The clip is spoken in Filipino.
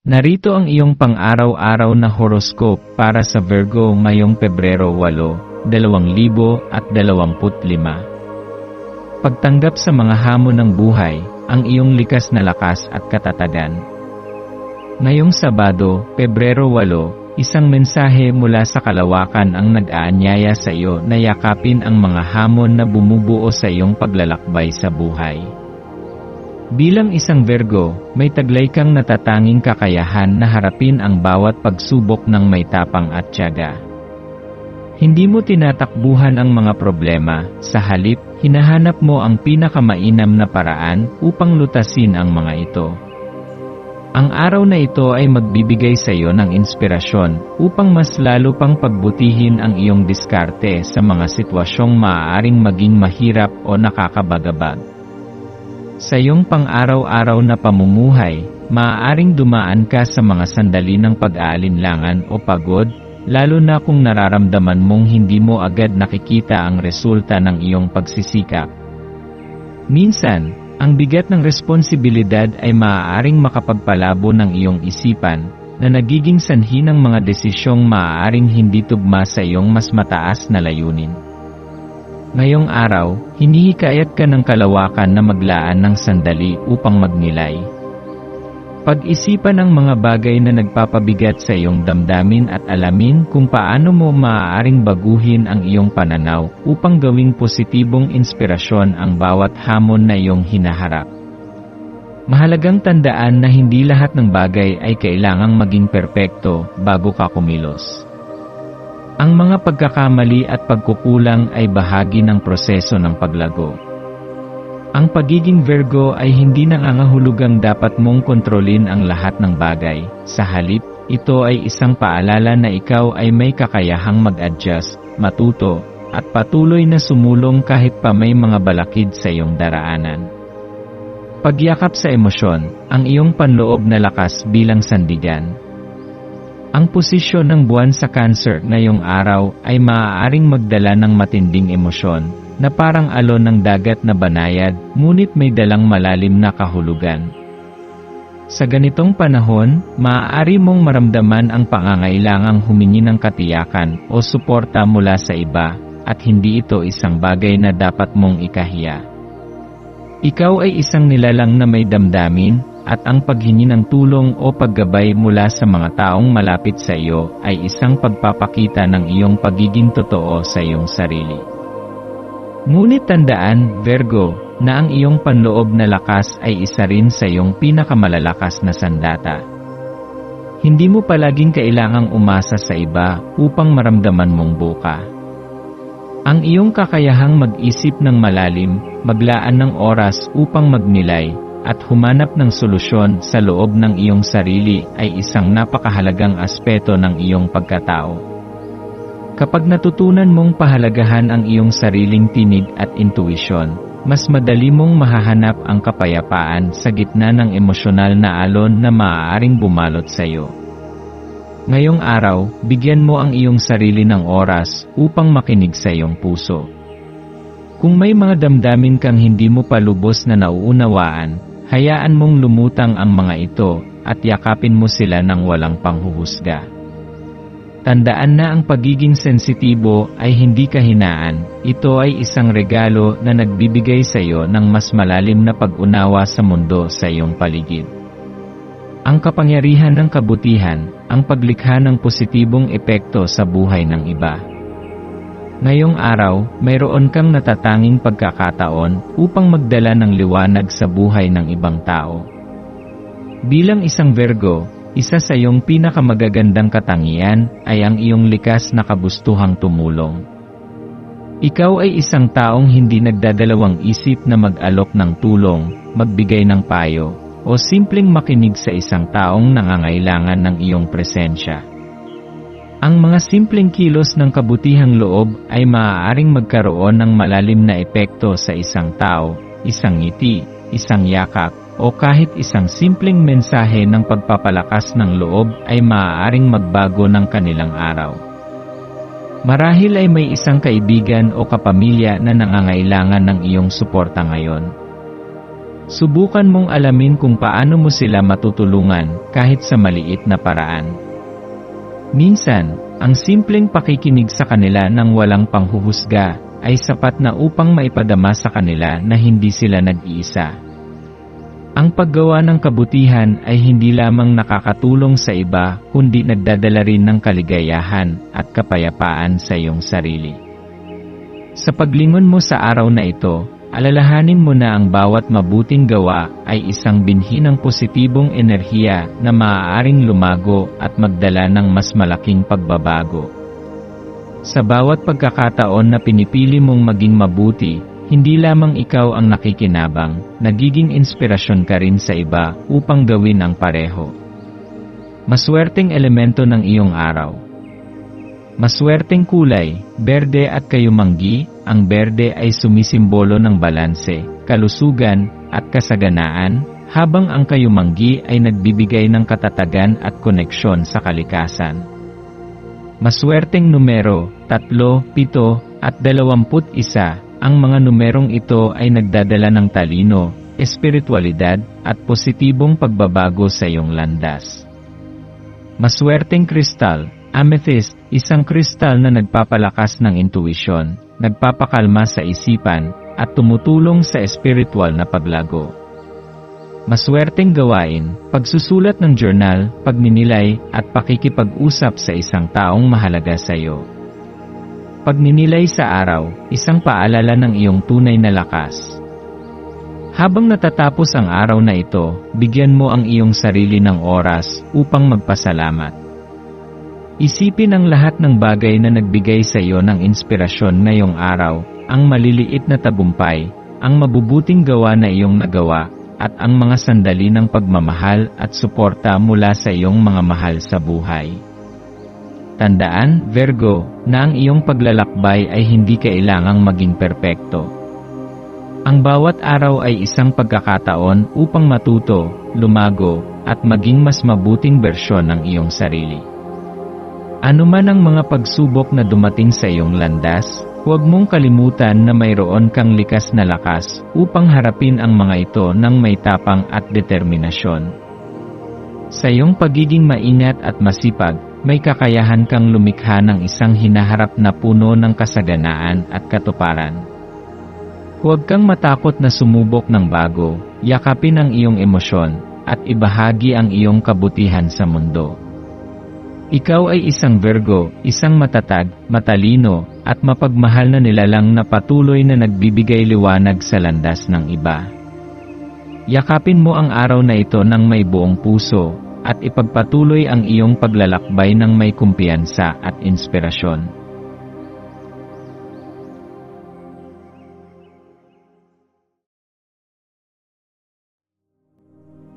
Narito ang iyong pang-araw-araw na horoscope para sa Virgo ngayong Pebrero 8, 2025. Pagtanggap sa mga hamon ng buhay, ang iyong likas na lakas at katatagan. Ngayong Sabado, Pebrero 8, isang mensahe mula sa kalawakan ang nag-aanyaya sa iyo na yakapin ang mga hamon na bumubuo sa iyong paglalakbay sa buhay. Bilang isang Virgo, may taglay kang natatanging kakayahan na harapin ang bawat pagsubok ng may tapang at tiyaga. Hindi mo tinatakbuhan ang mga problema, sa halip, hinahanap mo ang pinakamainam na paraan upang lutasin ang mga ito. Ang araw na ito ay magbibigay sa iyo ng inspirasyon upang mas lalo pang pagbutihin ang iyong diskarte sa mga sitwasyong maaaring maging mahirap o nakakabagabag. Sa iyong pang-araw-araw na pamumuhay, maaaring dumaan ka sa mga sandali ng pag-aalinlangan o pagod, lalo na kung nararamdaman mong hindi mo agad nakikita ang resulta ng iyong pagsisikap. Minsan, ang bigat ng responsibilidad ay maaaring makapagpalabo ng iyong isipan, na nagiging sanhi ng mga desisyong maaaring hindi tugma sa iyong mas mataas na layunin. Ngayong araw, hinihikayat ka ng kalawakan na maglaan ng sandali upang magnilay. Pag-isipan ang mga bagay na nagpapabigat sa iyong damdamin at alamin kung paano mo maaaring baguhin ang iyong pananaw upang gawing positibong inspirasyon ang bawat hamon na iyong hinaharap. Mahalagang tandaan na hindi lahat ng bagay ay kailangang maging perpekto bago ka kumilos. Ang mga pagkakamali at pagkukulang ay bahagi ng proseso ng paglago. Ang pagiging Virgo ay hindi nangangahulugang dapat mong kontrolin ang lahat ng bagay. Sa halip, ito ay isang paalala na ikaw ay may kakayahang mag-adjust, matuto, at patuloy na sumulong kahit pa may mga balakid sa iyong daraanan. Pagyakap sa emosyon, ang iyong panloob na lakas bilang sandigan. Ang posisyon ng buwan sa Cancer ngayong araw ay maaaring magdala ng matinding emosyon, na parang alon ng dagat na banayad, ngunit may dalang malalim na kahulugan. Sa ganitong panahon, maaari mong maramdaman ang pangangailangang humingi ng katiyakan o suporta mula sa iba, at hindi ito isang bagay na dapat mong ikahiya. Ikaw ay isang nilalang na may damdamin, at ang paghingi ng tulong o paggabay mula sa mga taong malapit sa iyo ay isang pagpapakita ng iyong pagiging totoo sa iyong sarili. Ngunit tandaan, Virgo, na ang iyong panloob na lakas ay isa rin sa iyong pinakamalalakas na sandata. Hindi mo palaging kailangang umasa sa iba upang maramdaman mong buka. Ang iyong kakayahang mag-isip ng malalim, maglaan ng oras upang magnilay, at humanap ng solusyon sa loob ng iyong sarili ay isang napakahalagang aspeto ng iyong pagkatao. Kapag natutunan mong pahalagahan ang iyong sariling tinig at intuisyon, mas madali mong mahahanap ang kapayapaan sa gitna ng emosyonal na alon na maaaring bumalot sa iyo. Ngayong araw, bigyan mo ang iyong sarili ng oras upang makinig sa iyong puso. Kung may mga damdamin kang hindi mo pa lubos na nauunawaan, hayaan mong lumutang ang mga ito at yakapin mo sila ng walang panghuhusga. Tandaan na ang pagiging sensitibo ay hindi kahinaan, ito ay isang regalo na nagbibigay sa iyo ng mas malalim na pag-unawa sa mundo sa iyong paligid. Ang kapangyarihan ng kabutihan, ang paglikha ng positibong epekto sa buhay ng iba. Ngayong araw, mayroon kang natatanging pagkakataon upang magdala ng liwanag sa buhay ng ibang tao. Bilang isang Virgo, isa sa iyong pinakamagagandang katangian ay ang iyong likas na kabustuhang tumulong. Ikaw ay isang taong hindi nagdadalawang isip na mag-alok ng tulong, magbigay ng payo, o simpleng makinig sa isang taong nangangailangan ng iyong presensya. Ang mga simpleng kilos ng kabutihang loob ay maaaring magkaroon ng malalim na epekto sa isang tao, isang ngiti, isang yakap, o kahit isang simpleng mensahe ng pagpapalakas ng loob ay maaaring magbago ng kanilang araw. Marahil ay may isang kaibigan o kapamilya na nangangailangan ng iyong suporta ngayon. Subukan mong alamin kung paano mo sila matutulungan kahit sa maliit na paraan. Minsan, ang simpleng pakikinig sa kanila ng walang panghuhusga ay sapat na upang maipadama sa kanila na hindi sila nag-iisa. Ang paggawa ng kabutihan ay hindi lamang nakakatulong sa iba, kundi nagdadala rin ng kaligayahan at kapayapaan sa iyong sarili. Sa paglingon mo sa araw na ito, alalahanin mo na ang bawat mabuting gawa ay isang binhi ng positibong enerhiya na maaaring lumago at magdala ng mas malaking pagbabago. Sa bawat pagkakataon na pinipili mong maging mabuti, hindi lamang ikaw ang nakikinabang, nagiging inspirasyon ka rin sa iba upang gawin ang pareho. Maswerteng elemento ng iyong araw. Maswerteng kulay, berde at kayumanggi, ang berde ay sumisimbolo ng balanse, kalusugan, at kasaganaan, habang ang kayumanggi ay nagbibigay ng katatagan at koneksyon sa kalikasan. Maswerteng numero, 3, 7, at 21 ang mga numerong ito ay nagdadala ng talino, espiritualidad, at positibong pagbabago sa iyong landas. Maswerteng kristal, amethyst, isang kristal na nagpapalakas ng intuisyon, nagpapakalma sa isipan, at tumutulong sa espiritual na paglago. Maswerteng gawain, pagsusulat ng journal, pagninilay, at pakikipag-usap sa isang taong mahalaga sa iyo. Pagninilay sa araw, isang paalala ng iyong tunay na lakas. Habang natatapos ang araw na ito, bigyan mo ang iyong sarili ng oras upang magpasalamat. Isipin ang lahat ng bagay na nagbigay sa iyo ng inspirasyon ngayong araw, ang maliliit na tabumpay, ang mabubuting gawa na iyong nagawa, at ang mga sandali ng pagmamahal at suporta mula sa iyong mga mahal sa buhay. Tandaan, Virgo, na ang iyong paglalakbay ay hindi kailangang maging perpekto. Ang bawat araw ay isang pagkakataon upang matuto, lumago, at maging mas mabuting bersyon ng iyong sarili. Ano man ang mga pagsubok na dumating sa iyong landas, huwag mong kalimutan na mayroon kang likas na lakas upang harapin ang mga ito ng may tapang at determinasyon. Sa iyong pagiging maingat at masipag, may kakayahan kang lumikha ng isang hinaharap na puno ng kasaganaan at katuparan. Huwag kang matakot na sumubok ng bago, yakapin ang iyong emosyon, at ibahagi ang iyong kabutihan sa mundo. Ikaw ay isang Virgo, isang matatag, matalino, at mapagmahal na nilalang na patuloy na nagbibigay liwanag sa landas ng iba. Yakapin mo ang araw na ito ng may buong puso, at ipagpatuloy ang iyong paglalakbay ng may kumpiyansa at inspirasyon.